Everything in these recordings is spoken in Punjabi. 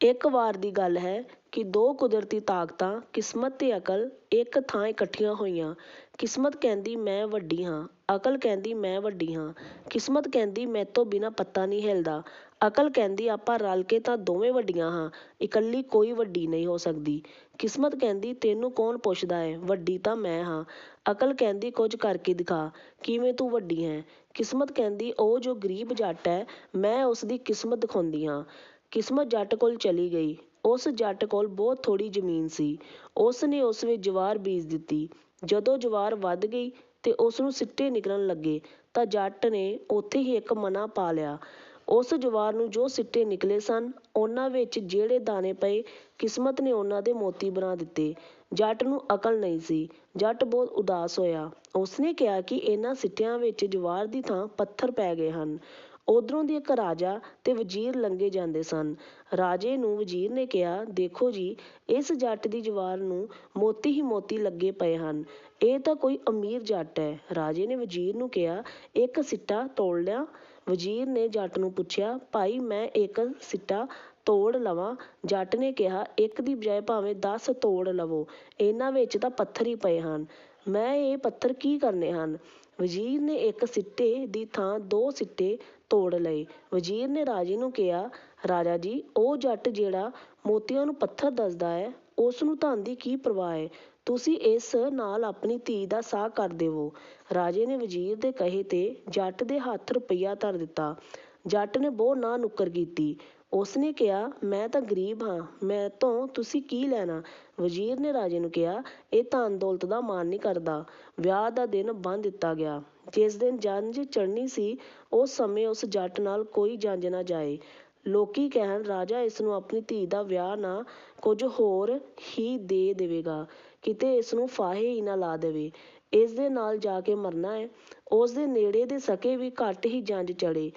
ਇੱਕ ਵਾਰ ਦੀ ਗੱਲ ਹੈ ਕਿ ਦੋ ਕੁਦਰਤੀ ਤਾਕਤਾਂ ਕਿਸਮਤ ਤੇ ਅਕਲ ਇੱਕ ਥਾਂ ਇਕੱਠੀਆਂ ਹੋਈਆਂ। ਕਿਸਮਤ ਕਹਿੰਦੀ ਮੈਂ ਵੱਡੀ ਹਾਂ, ਅਕਲ ਕਹਿੰਦੀ ਮੈਂ ਵੱਡੀ ਹਾਂ। ਕਿਸਮਤ ਕਹਿੰਦੀ ਮੈਥੋਂ ਬਿਨਾਂ ਪੱਤਾ ਨਹੀਂ ਹਿੱਲਦਾ। ਅਕਲ ਕਹਿੰਦੀ ਆਪਾਂ ਰਲ ਕੇ ਤਾਂ ਦੋਵੇਂ ਵੱਡੀਆਂ ਹਾਂ, ਇਕੱਲੀ ਕੋਈ ਵੱਡੀ ਨਹੀਂ ਹੋ ਸਕਦੀ। ਕਿਸਮਤ ਕਹਿੰਦੀ ਤੈਨੂੰ ਕੌਣ ਪੁੱਛਦਾ ਹੈ ਵੱਡੀ ਤਾਂ ਮੈਂ ਹਾਂ। ਅਕਲ ਕਹਿੰਦੀ ਕੁਝ ਕਰਕੇ ਦਿਖਾ, ਕਿਵੇਂ ਤੂੰ ਵੱਡੀ ਹੈ ਕਿਸਮਤ ਕਹਿੰਦੀ ਉਹ ਜੋ ਗਰੀਬ ਜੱਟ ਹੈ ਮੈਂ ਉਸਦੀ ਕਿਸਮਤ ਦਿਖਾਉਂਦੀ ਹਾਂ। ਕਿਸਮਤ ਜੱਟ ਕੋਲ ਚਲੀ ਗਈ। ਉਸ ਜੱਟ ਕੋਲ ਬਹੁਤ ਥੋੜ੍ਹੀ ਜ਼ਮੀਨ ਸੀ। ਉਸਨੇ ਉਸ ਵਿੱਚ ਜਵਾਰ ਬੀਜ ਦਿੱਤੀ। ਜਦੋਂ ਜਵਾਰ ਵੱਧ ਗਈ ਤੇ ਉਸਨੂੰ ਸਿੱਟੇ ਨਿਕਲਣ ਲੱਗੇ ਤਾਂ ਜੱਟ ਨੇ ਉੱਥੇ ਹੀ ਇੱਕ ਮਣਾ ਪਾ ਲਿਆ। ਉਸ ਜਵਾਰ ਨੂੰ ਜੋ ਸਿੱਟੇ ਨਿਕਲੇ ਸਨ, ਉਹਨਾਂ ਵਿੱਚ ਜਿਹੜੇ ਦਾਣੇ ਪਏ, ਕਿਸਮਤ ਨੇ ਉਹਨਾਂ ਦੇ ਮੋਤੀ ਬਣਾ ਦਿੱਤੇ। ਜੱਟ ਨੂੰ ਅਕਲ ਨਹੀਂ ਸੀ। ਜੱਟ ਬਹੁਤ ਉਦਾਸ ਹੋਇਆ। ਉਸਨੇ ਕਿਹਾ ਕਿ ਇਹਨਾਂ ਸਿੱਟਿਆਂ ਵਿੱਚ ਜਵਾਰ ਦੀ ਥਾਂ ਪੱਥਰ ਪੈ ਗਏ ਹਨ। ਉੱਧਰੋਂ ਦੀ ਇੱਕ ਰਾਜਾ ਤੇ ਵਜ਼ੀਰ ਲੰਘੇ ਜਾਂਦੇ ਸਨ। ਰਾਜੇ ਨੂੰ ਵਜ਼ੀਰ ਨੇ ਕਿਹਾ, ਦੇਖੋ ਜੀ, ਇਸ ਜੱਟ ਦੀ ਜਵਾਰ ਨੂੰ ਮੋਤੀ ਹੀ ਮੋਤੀ ਲੱਗੇ ਪਏ ਹਨ। ਇਹ ਤਾਂ ਕੋਈ ਅਮੀਰ ਜੱਟ ਏ। ਰਾਜੇ ਨੇ ਵਜ਼ੀਰ ਨੂੰ ਕਿਹਾ, ਇੱਕ ਸਿੱਟਾ ਤੋੜ ਲਿਆ ਵਜ਼ੀਰ ਨੇ ਜੱਟ ਨੂੰ ਪੁੱਛਿਆ, ਭਾਈ ਮੈਂ ਇੱਕ ਸਿੱਟਾ ਤੋੜ ਲਵਾਂ? ਜੱਟ ਨੇ ਕਿਹਾ, ਇੱਕ ਦੀ ਬਜਾਏ ਭਾਵੇਂ ਦਸ ਤੋੜ ਲਵੋ, ਇਹਨਾਂ ਵਿੱਚ ਤਾਂ ਪੱਥਰ ਹੀ ਪਏ ਹਨ। ਮੈਂ ਇਹ ਪੱਥਰ ਕੀ ਕਰਨੇ ਹਨ? ਵਜ਼ੀਰ ਨੇ ਇੱਕ ਸਿੱਟੇ ਦੀ ਥਾਂ ਦੋ ਸਿੱਟੇ ਤੋੜ ਲਏ। ਵਜ਼ੀਰ ਨੇ ਰਾਜੇ ਨੂੰ ਕਿਹਾ, ਰਾਜਾ ਜੀ, ਉਹ ਜੱਟ ਜਿਹੜਾ ਮੋਤੀਆਂ ਨੂੰ ਪੱਥਰ ਦੱਸਦਾ ਏ, ਉਸਨੂੰ ਧਨ ਦੀ ਕੀ ਪਰਵਾਹ ਹੈ ਤੁਸੀਂ ਇਸ ਨਾਲ ਆਪਣੀ ਧੀ ਦਾ ਸਾਕ ਕਰ ਦੇਵੋ। ਰਾਜੇ ਨੇ ਵਜ਼ੀਰ ਦੇ ਕਹੇ ਤੇ ਜੱਟ ਦੇ ਹੱਥ ਰੁਪਈਆ ਧਰ ਦਿੱਤਾ। ਜੱਟ ਨੇ ਬਹੁਤ ਨਾਂਹ-ਨੁੱਕਰ ਕੀਤੀ। ਉਸਨੇ ਕਿਹਾ, ਮੈਂ ਤਾਂ ਗਰੀਬ ਹਾਂ, ਮੈਥੋਂ ਤੁਸੀਂ ਕੀ ਲੈਣਾ? ਵਜ਼ੀਰ ਨੇ ਰਾਜੇ ਨੂੰ ਕਿਹਾ, ਇਹ ਧਨ-ਦੌਲਤ ਦਾ ਮਾਣ ਨਹੀਂ ਕਰਦਾ। ਵਿਆਹ ਦਾ ਦਿਨ ਬੰਨ੍ਹ ਦਿੱਤਾ ਗਿਆ। ਜਿਸ ਦਿਨ ਜੰਝ ਚੜ੍ਹਨੀ ਸੀ, ਉਸ ਸਮੇਂ ਉਸ ਜੱਟ ਨਾਲ ਕੋਈ ਜੰਝ ਨਾ ਜਾਏ। ਲੋਕੀ ਕਹਿਣ, ਰਾਜਾ ਇਸਨੂੰ ਆਪਣੀ ਧੀ ਦਾ ਵਿਆਹ ਨਾ ਕੁਝ ਹੋਰ ਹੀ ਦੇ ਦੇਵੇਗਾ, ਕਿਤੇ ਇਸਨੂੰ ਫਾਹੇ ਹੀ ਨਾ ਲਾ ਦੇਵੇ, ਇਸਦੇ ਨਾਲ ਜਾ ਕੇ ਮਰਨਾ ਏ। ਉਸਦੇ ਨੇੜੇ ਦੇ ਸਕੇ ਵੀ ਘੱਟ ਹੀ ਜੰਝ ਚੜ੍ਹੇ।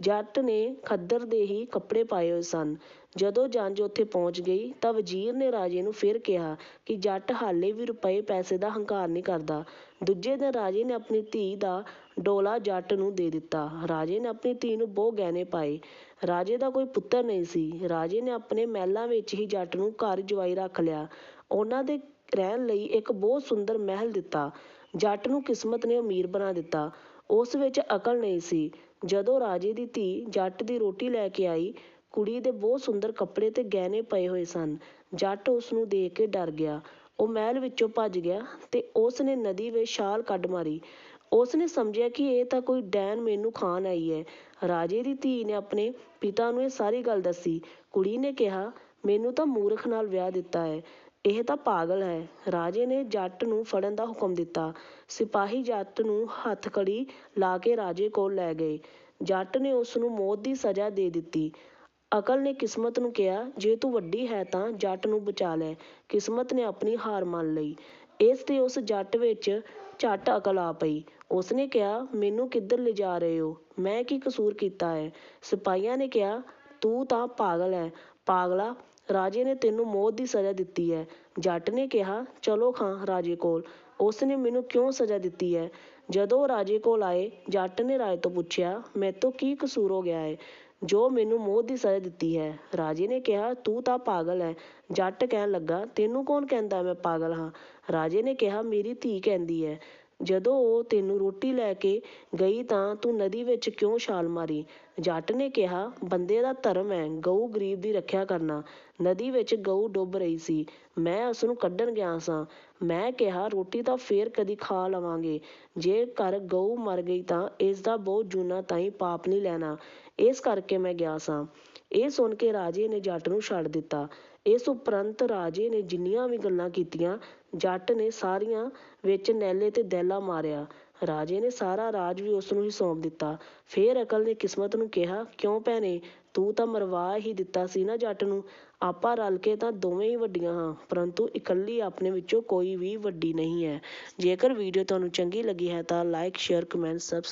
ਜੱਟ ਨੇ ਖੱਦਰ ਦੇ ਹੀ ਕੱਪੜੇ ਪਾਏ ਹੋਏ ਸਨ। ਜਦੋਂ ਜੰਝ ਉੱਥੇ ਪਹੁੰਚ ਗਈ ਤਾਂ ਵਜ਼ੀਰ ਨੇ ਰਾਜੇ ਨੂੰ ਫਿਰ ਕਿਹਾ ਕਿ ਜੱਟ ਹਾਲੇ ਵੀ ਰੁਪਏ-ਪੈਸੇ ਦਾ ਹੰਕਾਰ ਨਹੀਂ ਕਰਦਾ। ਦੂਜੇ ਦਿਨ ਰਾਜੇ ਨੇ ਆਪਣੀ ਧੀ ਦਾ ਡੋਲਾ ਜੱਟ ਨੂੰ ਦੇ ਦਿੱਤਾ। ਰਾਜੇ ਨੇ ਆਪਣੀ ਧੀ ਨੂੰ ਬਹੁਤ ਗਹਿਣੇ ਪਾਏ। ਰਾਜੇ ਦਾ ਕੋਈ ਪੁੱਤਰ ਨਹੀਂ ਸੀ। ਰਾਜੇ ਨੇ ਆਪਣੇ ਮਹਿਲਾਂ ਵਿੱਚ ਹੀ ਜੱਟ ਨੂੰ ਘਰ ਜਵਾਈ ਰੱਖ ਲਿਆ। ਉਹਨਾਂ ਦੇ ਰਹਿਣ ਲਈ ਇੱਕ ਬਹੁਤ ਸੁੰਦਰ ਮਹਿਲ ਦਿੱਤਾ। ਜੱਟ ਨੂੰ ਕਿਸਮਤ ਨੇ ਅਮੀਰ ਬਣਾ ਦਿੱਤਾ। ਉਸ ਵਿੱਚ ਅਕਲ ਨਹੀਂ ਸੀ। ਜਦੋਂ ਰਾਜੇ ਦੀ ਧੀ ਜੱਟ ਦੀ ਰੋਟੀ ਲੈ ਕੇ ਆਈ, ਕੁੜੀ ਦੇ ਬਹੁਤ ਸੁੰਦਰ ਕੱਪੜੇ ਤੇ ਗਹਿਣੇ ਪਏ ਹੋਏ ਸਨ। ਜੱਟ ਉਸਨੂੰ ਦੇਖ ਕੇ ਡਰ ਗਿਆ। ਉਹ ਮਹਿਲ ਵਿੱਚੋਂ ਭੱਜ ਗਿਆ ਤੇ ਉਸਨੇ ਨਦੀ ਵਿੱਚ ਛਾਲ ਕੱਢ ਮਾਰੀ। ਉਸਨੇ ਸਮਝਿਆ ਕਿ ਇਹ ਤਾਂ ਕੋਈ ਡੈਣ ਮੈਨੂੰ ਖਾਣ ਆਈ ਹੈ ਰਾਜੇ ਦੀ ਧੀ ਨੇ ਆਪਣੇ ਪਿਤਾ ਨੂੰ ਇਹ ਸਾਰੀ ਗੱਲ ਦੱਸੀ। ਕੁੜੀ ਨੇ ਕਿਹਾ, ਮੈਨੂੰ ਤਾਂ ਮੂਰਖ ਨਾਲ ਵਿਆਹ ਦਿੱਤਾ ਹੈ ਇਹ ਤਾਂ ਪਾਗਲ ਹੈ। ਰਾਜੇ ਨੇ ਜੱਟ ਨੂੰ ਫੜਨ ਦਾ ਹੁਕਮ ਦਿੱਤਾ। ਸਿਪਾਹੀ ਜੱਟ ਨੂੰ ਹੱਥਕੜੀ ਲਾ ਕੇ ਰਾਜੇ ਕੋਲ ਲੈ ਗਏ। ਜੱਟ ਨੇ ਉਸਨੂੰ ਮੌਤ ਦੀ ਸਜ਼ਾ ਦੇ ਦਿੱਤੀ। ਅਕਲ ਨੇ ਕਿਸਮਤ ਨੂੰ ਕਿਹਾ, ਜੇ ਤੂੰ ਵੱਡੀ ਹੈ ਤਾਂ ਜੱਟ ਨੂੰ ਬਚਾ ਲੈ। ਕਿਸਮਤ ਨੇ ਆਪਣੀ ਹਾਰ ਮੰਨ ਲਈ। ਇਸ ਤੇ ਉਸ ਜੱਟ ਵਿੱਚ ਝੱਟ ਅਕਲ ਆ ਪਈ। ਉਸਨੇ ਕਿਹਾ, ਮੈਨੂੰ ਕਿੱਧਰ ਲਿਜਾ ਰਹੇ ਹੋ ਮੈਂ ਕੀ ਕਸੂਰ ਕੀਤਾ ਹੈ ਸਿਪਾਹੀਆਂ ਨੇ ਕਿਹਾ, ਤੂੰ ਤਾਂ ਪਾਗਲ ਹੈ ਪਾਗਲਾ, ਰਾਜੇ ਨੇ ਤੈਨੂੰ ਮੌਤ ਦੀ ਸਜ਼ਾ ਦਿੱਤੀ ਹੈ ਜੱਟ ਨੇ ਕਿਹਾ, ਚਲੋ ਖਾਂ ਰਾਜੇ ਕੋਲ, ਉਸਨੇ ਮੈਨੂੰ ਕਿਉਂ ਸਜ਼ਾ ਦਿੱਤੀ ਹੈ ਜਦੋਂ ਉਹ ਰਾਜੇ ਕੋਲ ਆਏ, ਜੱਟ ਨੇ ਰਾਜੇ ਤੋਂ ਪੁੱਛਿਆ, ਮੈਥੋਂ ਕੀ ਕਸੂਰ ਹੋ ਗਿਆ ਹੈ ਜੋ ਮੈਨੂੰ ਮੌਤ ਦੀ ਸਜ਼ਾ ਦਿੱਤੀ ਹੈ। ਰਾਜੇ ਨੇ ਕਿਹਾ, ਤੂੰ ਤਾਂ ਪਾਗਲ ਹੈ ਜੱਟ ਕਹਿਣ ਲੱਗਾ, ਤੈਨੂੰ ਕੌਣ ਕਹਿੰਦਾ ਮੈਂ ਪਾਗਲ ਹਾਂ? ਰਾਜੇ ਨੇ ਕਿਹਾ, ਮੇਰੀ ਧੀ ਕਹਿੰਦੀ ਹੈ ਜਦੋਂ ਉਹ ਤੈਨੂੰ ਰੋਟੀ ਲੈ ਕੇ ਗਈ ਤਾਂ ਤੂੰ ਨਦੀ ਵਿੱਚ ਕਿਉਂ ਛਾਲ ਮਾਰੀ? ਜੱਟ ਨੇ ਕਿਹਾ, ਬੰਦੇ ਦਾ ਧਰਮ ਹੈ ਗਊ-ਗਰੀਬ ਦੀ ਰੱਖਿਆ ਕਰਨਾ। ਨਦੀ ਵਿੱਚ ਗਊ ਡੁੱਬ ਰਹੀ ਸੀ। ਮੈਂ ਉਸਨੂੰ ਕੱਢਣ ਗਿਆ ਸਾਂ। ਮੈਂ ਕਿਹਾ, ਰੋਟੀ ਤਾਂ ਫੇਰ ਕਦੀ ਖਾ ਲਵਾਂਗੇ। ਜੇਕਰ ਗਊ ਮਰ ਗਈ ਤਾਂ ਇਸਦਾ ਬਹੁਤ ਜੂਨਾਂ ਤਾਈਂ ਪਾਪ ਨਹੀਂ ਲੈਣਾ, ਇਸ ਕਰਕੇ ਮੈਂ ਗਿਆ ਸਾਂ। ਇਹ ਸੁਣ ਕੇ ਰਾਜੇ ਨੇ ਜੱਟ ਨੂੰ ਛੱਡ ਦਿੱਤਾ। ਇਸ ਉਪਰੰਤ ਰਾਜੇ ਨੇ ਜਿੰਨੀਆਂ ਵੀ ਗੱਲਾਂ ਕੀਤੀਆਂ, ਜੱਟ ਨੇ ਸਾਰੀਆਂ ਵਿੱਚ ਨੈਲੇ ਤੇ ਦਹਿਲਾ ਮਾਰਿਆ। ਰਾਜੇ ਨੇ ਸਾਰਾ ਰਾਜ ਵੀ ਉਸਨੂੰ ਹੀ ਸੌਂਪ ਦਿੱਤਾ। ਫੇਰ ਅਕਲ ਨੇ ਕਿਸਮਤ ਨੂੰ ਕਿਹਾ, ਕਿਉਂ ਭੈਣੇ, ਤੂੰ ਤਾਂ ਮਰਵਾ ਹੀ ਦਿੱਤਾ ਸੀ ਨਾ ਜੱਟ ਨੂੰ। ਆਪਾਂ ਰਲ ਕੇ ਤਾਂ ਦੋਵੇਂ ਹੀ ਵੱਡੀਆਂ ਹਾਂ, ਪਰੰਤੂ ਇਕੱਲੀ ਆਪਣੇ ਵਿੱਚੋਂ ਕੋਈ ਵੀ ਵੱਡੀ ਨਹੀਂ ਹੈ ਜੇਕਰ ਵੀਡੀਓ ਤੁਹਾਨੂੰ ਚੰਗੀ ਲੱਗੀ ਹੈ ਤਾਂ ਲਾਈਕ, ਸ਼ੇਅਰ, ਕਮੈਂਟ, ਸਬਸਕ੍ਰਾਈਬ